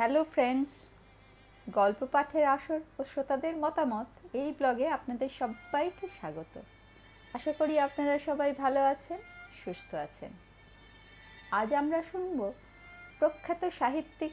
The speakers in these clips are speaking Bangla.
হ্যালো ফ্রেন্ডস গল্প পাঠের আসর ও শ্রোতাদের মতামত এই ব্লগে আপনাদের সবাইকে স্বাগত। আশা করি আপনারা সবাই ভালো আছেন, সুস্থ আছেন। আজ আমরা শুনব প্রখ্যাত সাহিত্যিক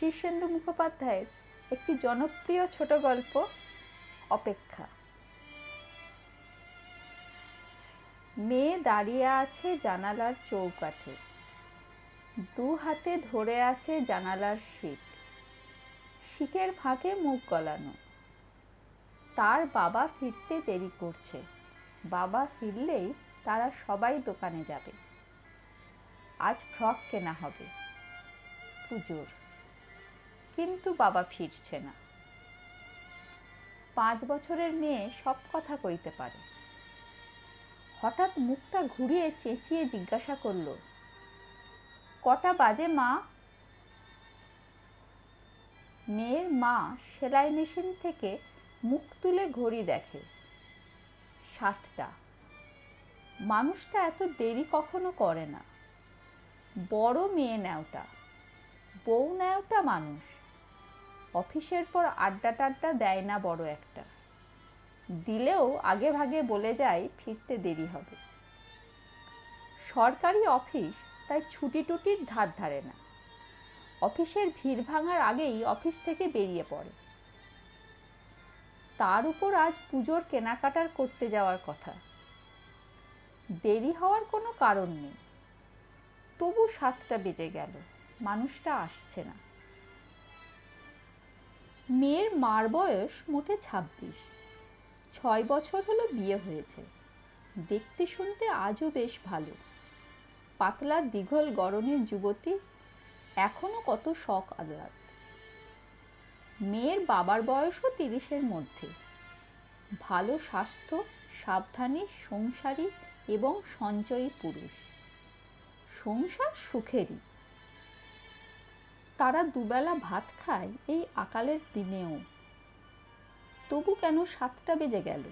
শীর্ষেন্দু মুখোপাধ্যায়ের একটি জনপ্রিয় ছোট গল্প, অপেক্ষা। মেয়ে দাঁড়িয়ে আছে জানালার চৌকাঠে। দু হাতে ধরে আছে জানালার শিক শিকের ফাঁকে মুখ গলানো। তার বাবা ফিরতে দেরি করছে। বাবা ফিরলেই তারা সবাই দোকানে যাবে। আজ ফ্রক কেনা হবে। পুজোর। কিন্তু বাবা ফিরছে না। পাঁচ বছরের মেয়ে সব কথা কইতে পারে। হঠাৎ মুখটা ঘুরিয়ে চেঁচিয়ে জিজ্ঞাসা করল, কটা বাজে মা? মেয়ের মা সেলাই মেশিন থেকে মুখ তুলে ঘড়ি দেখে। সাতটা। মানুষটা এত দেরি কখনো করে না। বড় মেয়ে ন্যাওটা। বউ ন্যাওটা মানুষ। অফিসের পর আড্ডা টাড্ডা দেয় না বড় একটা। দিলেও আগে ভাগে বলে যায়, ফিরতে দেরি হবে। সরকারি অফিস তাই ছুটি টুটির ধার ধারে না। অফিসের ভিড় ভাঙার আগেই অফিস থেকে বেরিয়ে পড়ে। তার উপর আজ পুজোর কেনাকাটার করতে যাওয়ার কথা। দেরি হওয়ার কোনো কারণ নেই। তবু সাতটা বেজে গেল, মানুষটা আসছে না। মেয়ের মার বয়স মোটে ছাব্বিশ। ছয় বছর হলো বিয়ে হয়েছে। দেখতে শুনতে আজও বেশ ভালো। পাতলা দীঘল গরনের যুবতী এখনও কত শখ আহ্লাদ মেয়ের বাবার বয়সও তিরিশের মধ্যে। ভালো স্বাস্থ্য, সাবধানী সংসারী এবং সঞ্চয়ী পুরুষ। সংসার সুখেরই। তারা দুবেলা ভাত খায় এই আকালের দিনেও। তবু কেন সাতটা বেজে গেল?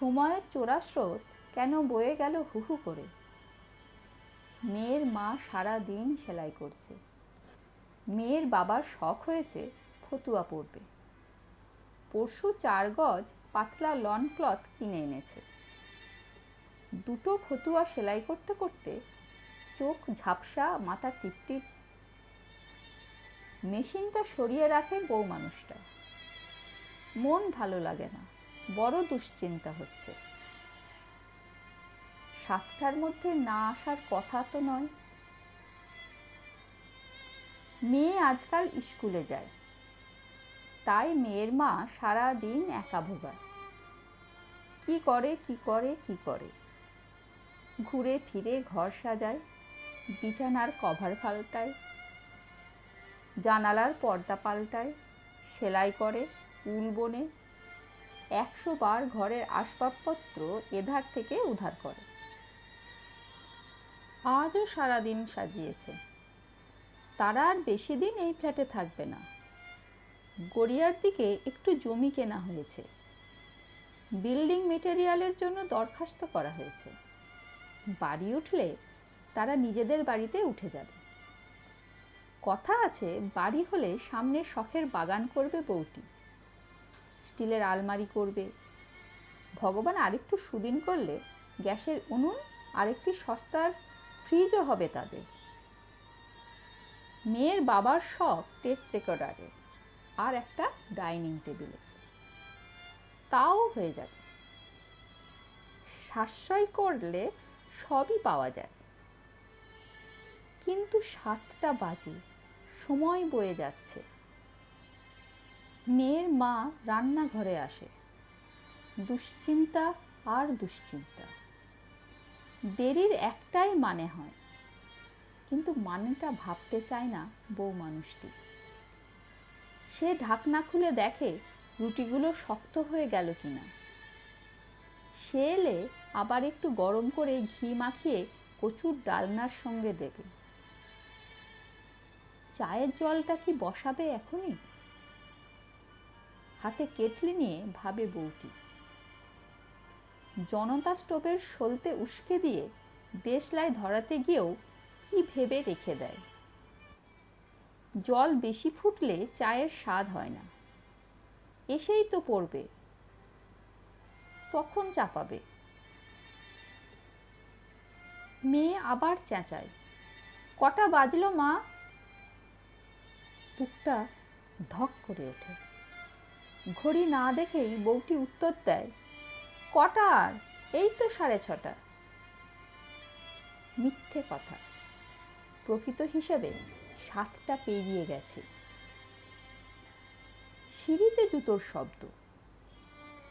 সময়ের চোরাস্রোত কেন বয়ে গেল হুহু করে? মেয়ের মা সারা দিন সেলাই করছে। মেয়ের বাবার শখ হয়েছে ফতুয়া পরবে পরশু চার গজ পাতলা লন ক্লথ কিনে এনেছে। দুটো ফতুয়া সেলাই করতে করতে চোখ ঝাপসা, মাথা টিপটিপ। মেশিনটা সরিয়ে রাখে বউ মানুষটা। মন ভালো লাগে না, বড় দুশ্চিন্তা হচ্ছে। সাতটার মধ্যে না আসার কথা তো নয়। মেয়ে আজকাল স্কুলে যায়। তাই মেয়ের মা সারা দিন একা ভোগায়। কি করে কি করে কি করে? ঘুরে ফিরে ঘর সাজায়, বিছানার কভার পাল্টায়, জানালার পর্দা পাল্টায়, সেলাই করে, উল বনে, একশো বার ঘরের আসবাবপত্র এধার থেকে উধার করে। আজও সারাদিন সাজিয়েছে। তারা আর বেশি দিন এই ফ্ল্যাটে থাকবে না। গড়িয়ার দিকে একটু জমি কেনা হয়েছে। বিল্ডিং মেটেরিয়ালের জন্য দরখাস্ত করা হয়েছে। বাড়ি উঠলে তারা নিজেদের বাড়িতে উঠে যাবে। কথা আছে, বাড়ি হলে সামনে শখের বাগান করবে বউটি। স্টিলের আলমারি করবে। ভগবান আরেকটু সুদিন করলে গ্যাসের উনুন, আরেকটি সস্তার ফ্রিজও হবে তাদের। মেয়ের বাবার শখ টেপ রেকর্ডারের আর একটা ডাইনিং টেবিলে তাও হয়ে যাবে। সাশ্রয় করলে সবই পাওয়া যায়। কিন্তু সাতটা বাজে, সময় বয়ে যাচ্ছে। মেয়ের মা রান্নাঘরে আসে। দুশ্চিন্তা আর দুশ্চিন্তা। দেরির একটাই মানে হয়। কিন্তু মানেটা ভাবতে চায় না বউ মানুষটি। সে ঢাকনা খুলে দেখে রুটিগুলো শক্ত হয়ে গেল কিনা। সে এলে আবার একটু গরম করে ঘি মাখিয়ে কচুর ডালনার সঙ্গে দেবে। চায়ের জলটা কি বসাবে এখনই? হাতে কেটলি নিয়ে ভাবে বউটি। জনতা স্টোভের সলতে উস্কে দিয়ে দেশলাই ধরাতে গিয়েও কি ভেবে রেখে দেয়? জল বেশি ফুটলে চায়ের স্বাদ হয় না। এসেই তো পড়বে। তখন চাপাবে। মেয়ে আবার চেঁচায়, কটা বাজলো মা? বুকটা ধক করে ওঠে। ঘড়ি না দেখেই বউটি উত্তর দেয় কটা আর এই তো সাড়ে ছটা। মিথ্যে কথা। প্রকৃত হিসাবে সাতটা পেরিয়ে গেছে। সিঁড়িতে জুতোর শব্দ।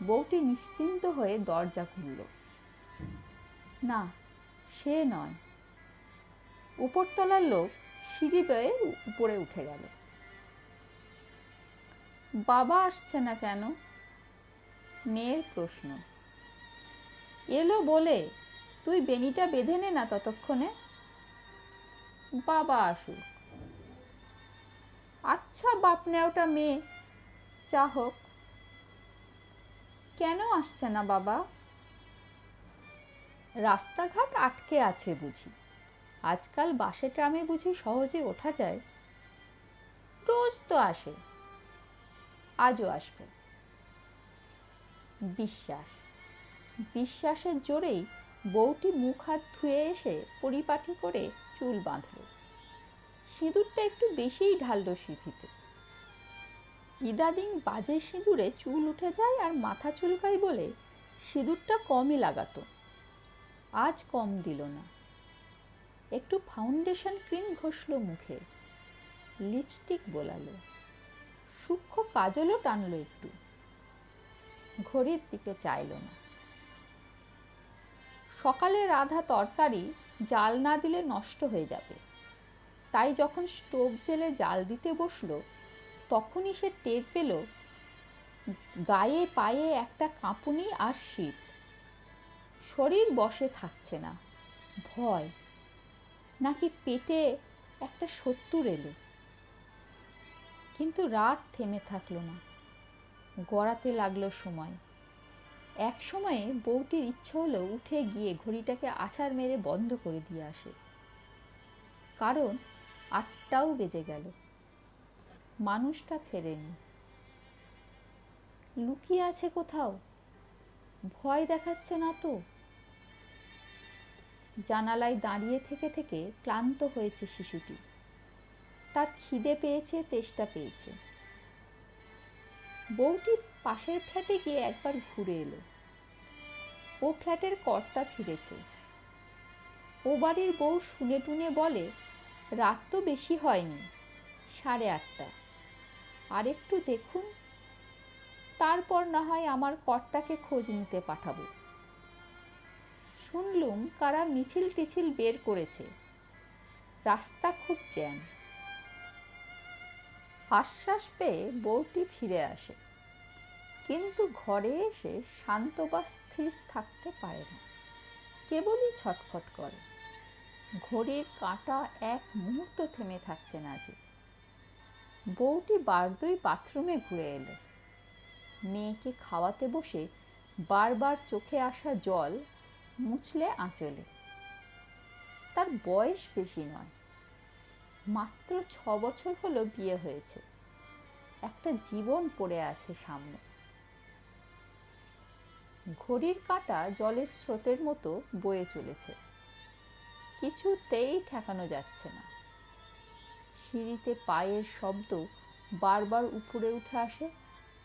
বউটি নিশ্চিন্ত হয়ে দরজা খুলল। না, সে নয়। উপরতলার লোক সিঁড়ি বেয়ে উপরে উঠে গেল। বাবা আসছে না কেন? মেয়ের প্রশ্ন। এলো বলে, তুই বেনিটা বেঁধে নে না ততক্ষণে? বাবা আসুক। আচ্ছা বাপ নেওটা মেয়ে, যা হোক। কেন আসছে না বাবা? রাস্তাঘাট আটকে আছে বুঝি। আজকাল বাসে ট্রামে বুঝি সহজে ওঠা যায়। রোজ তো আসে। আজও আসবে। বিশ্বাস। বিশ্বাসের জোরেই বউটি মুখ হাত ধুয়ে এসে পরিপাটি করে চুল বাঁধল। সিঁদুরটা একটু বেশিই ঢাললো সিঁথিতে। ইদাদিং বাজে সিঁদুরে চুল উঠে যায় আর মাথা চুলকায় বলে সিঁদুরটা কমই লাগাতো। আজ কম দিল না। একটু ফাউন্ডেশন ক্রিম ঘষল মুখে। লিপস্টিক বোলালো। সূক্ষ্ম কাজলও টানলো একটু। ঘড়ির দিকে চাইল না। সকালে রাধা তরকারি জাল না দিলে নষ্ট হয়ে যাবে। তাই যখন স্টোভ জেলে জাল দিতে বসল, তখনই সে টের পেল, গায়ে পায়ে একটা কাঁপুনি আর শীত। শরীর বসে থাকছে না, ভয়। নাকি পেটে একটা সত্তর এলো। কিন্তু রাত থেমে থাকল না, গড়াতে লাগল সময়। এক সময়ে বউটির ইচ্ছে হলো উঠে গিয়ে ঘড়িটাকে আছাড় মেরে বন্ধ করে দিয়ে আসে। কারণ আটটাও বেজে গেল। মানুষটা ফেরেনি। লুকিয়ে আছে কোথাও? ভয় দেখাচ্ছে না তো? জানালায় দাঁড়িয়ে থেকে থেকে ক্লান্ত হয়েছে শিশুটি। তার খিদে পেয়েছে, তেষ্টা পেয়েছে। বউটি পাশের ফ্ল্যাটে গিয়ে একবার ঘুরে এলো। ও ফ্ল্যাটের কর্তা ফিরেছে। ও বাড়ির বউ শুনে টুনে বলে, রাত তো বেশি হয়নি, সাড়ে আটটা। আর একটু দেখুন, তারপর না হয় আমার কর্তাকে খোঁজ নিতে পাঠাবো। শুনলুম কারা মিছিল টিছিল বের করেছে। রাস্তা খুব জ্যাম। আশ্বাস পেয়ে বউটি ফিরে আসে। কিন্তু ঘরে এসে শান্ত বা স্থির থাকতে পারে না। কেবলই ছটফট করে। ঘড়ির কাঁটা এক মুহূর্ত থেমে থাকছে না যে। বউটি বারদই বাথরুমে ঘুরে এলো। মেয়েকে খাওয়াতে বসে বারবার চোখে আসা জল মুছলে আঁচলে। তার বয়স বেশি নয়। মাত্র ছ বছর হলো বিয়ে হয়েছে। একটা জীবন পড়ে আছে সামনে। ঘড়ির কাঁটা জলের স্রোতের মতো বয়ে চলেছে। কিছুতেই ঠেকানো যাচ্ছে না। সিঁড়িতে পায়ের শব্দ বারবার উপরে উঠে আসে,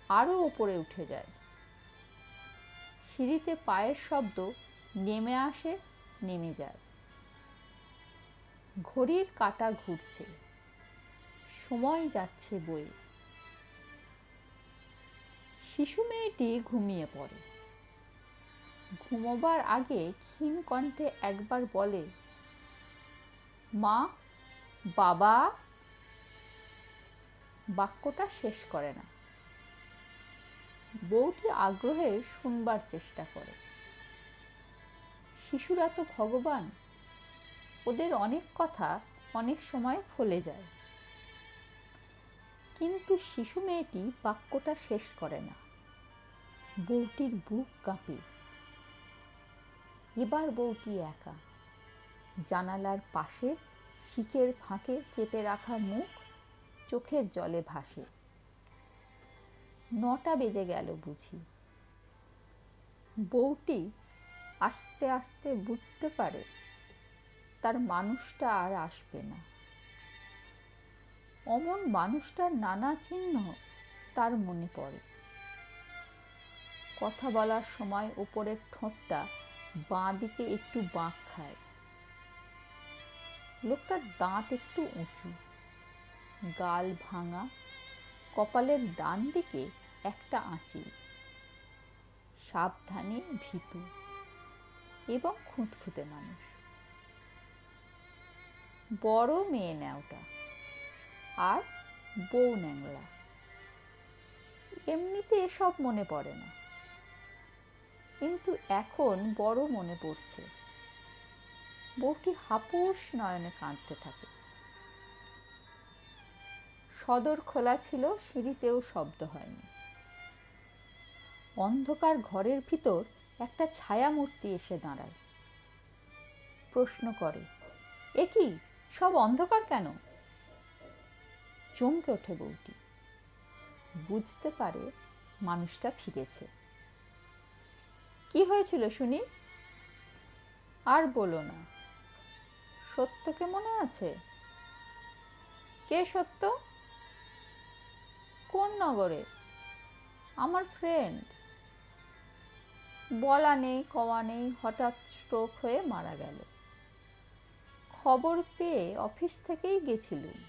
আরও উপরে উঠে যায়। সিঁড়িতে পায়ের শব্দ নেমে আসে, নেমে যায়। ঘড়ির কাটা ঘুরছে, সময় যাচ্ছে বয়ে। শিশু মেয়েটি ঘুমিয়ে পড়ে। ঘুমোবার আগে ক্ষীণ কণ্ঠে একবার বলে, মা, বাবা, বাক্যটা শেষ করে না। বউটি আগ্রহে শুনবার চেষ্টা করে। শিশুরা তো ভগবান, ওদের অনেক কথা অনেক সময় ফলে যায়। কিন্তু শিশু মেয়েটি বাক্যটা শেষ করে না। বউটির বুক কাঁপে। এবার বউটি একা? জানালার পাশে শিকের ফাঁকে চেপে রাখা মুখ চোখের জলে ভাসে। নটা বেজে গেল বুঝি। বউটি আস্তে আস্তে বুঝতে পারে তার মানুষটা আর আসবে না। অমন মানুষটার নানা চিহ্ন তার মনে পড়ে। কথা বলার সময় ওপরের ঠোঁটটা বাঁ দিকে একটু বাঁক খায়। লোকটার দাঁত একটু উঁচু। গাল ভাঙা। কপালের ডান দিকে একটা আঁচি সাবধানে ভীতু এবং খুঁতখুঁতে মানুষ। বড় মেয়ে নেওটা আর বউ ন্যাংলা। এমনিতে এসব মনে পড়ে না। কিন্তু এখন বড় মনে পড়ছে। বউটি হাপুস নয়নে কাঁদতে থাকে। সদর খোলা ছিল, সিঁড়িতেও শব্দ হয়নি। অন্ধকার ঘরের ভিতর একটা ছায়ামূর্তি এসে দাঁড়ায়। প্রশ্ন করে, এ কি? সব অন্ধকার কেন? চমকে ওঠে বউটি। বুঝতে পারে মানুষটা ফিরেছে। কি হয়েছিল শুনি? আর বলো না। সত্যকে মনে আছে? কে সত্য? কোন নগরে? আমার ফ্রেন্ড বলা নেই, কওয়া নেই, হঠাৎ স্ট্রোক হয়ে মারা গেল। খবর পেয়ে অফিস থেকেই গেছিলুম।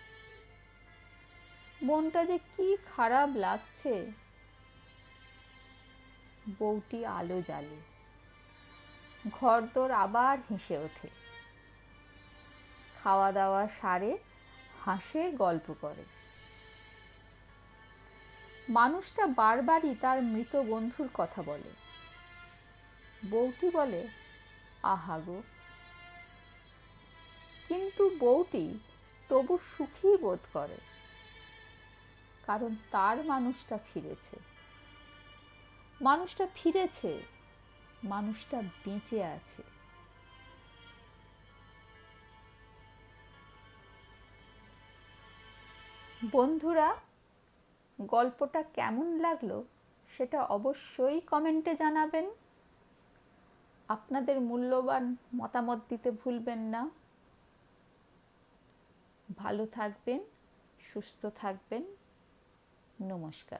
মনটা যে কি খারাপ লাগছে বউটি আলো জ্বালে। ঘরদোর আবার হেসে ওঠে। খাওয়া দাওয়া সারে, হাসে, গল্প করে। মানুষটা বারবারই তার মৃত বন্ধুর কথা বলে। বউটি বলে, আহা গো। কিন্তু বউটি তবু সুখী বোধ করে, কারণ তার মানুষটা ফিরেছে। মানুষটা ফিরেছে, মানুষটা বেঁচে আছে। বন্ধুরা, গল্পটা কেমন লাগল সেটা অবশ্যই কমেন্টে জানাবেন। আপনাদের মূল্যবান মতামত দিতে ভুলবেন না। ভালো থাকবেন, সুস্থ থাকবেন। নমস্কার।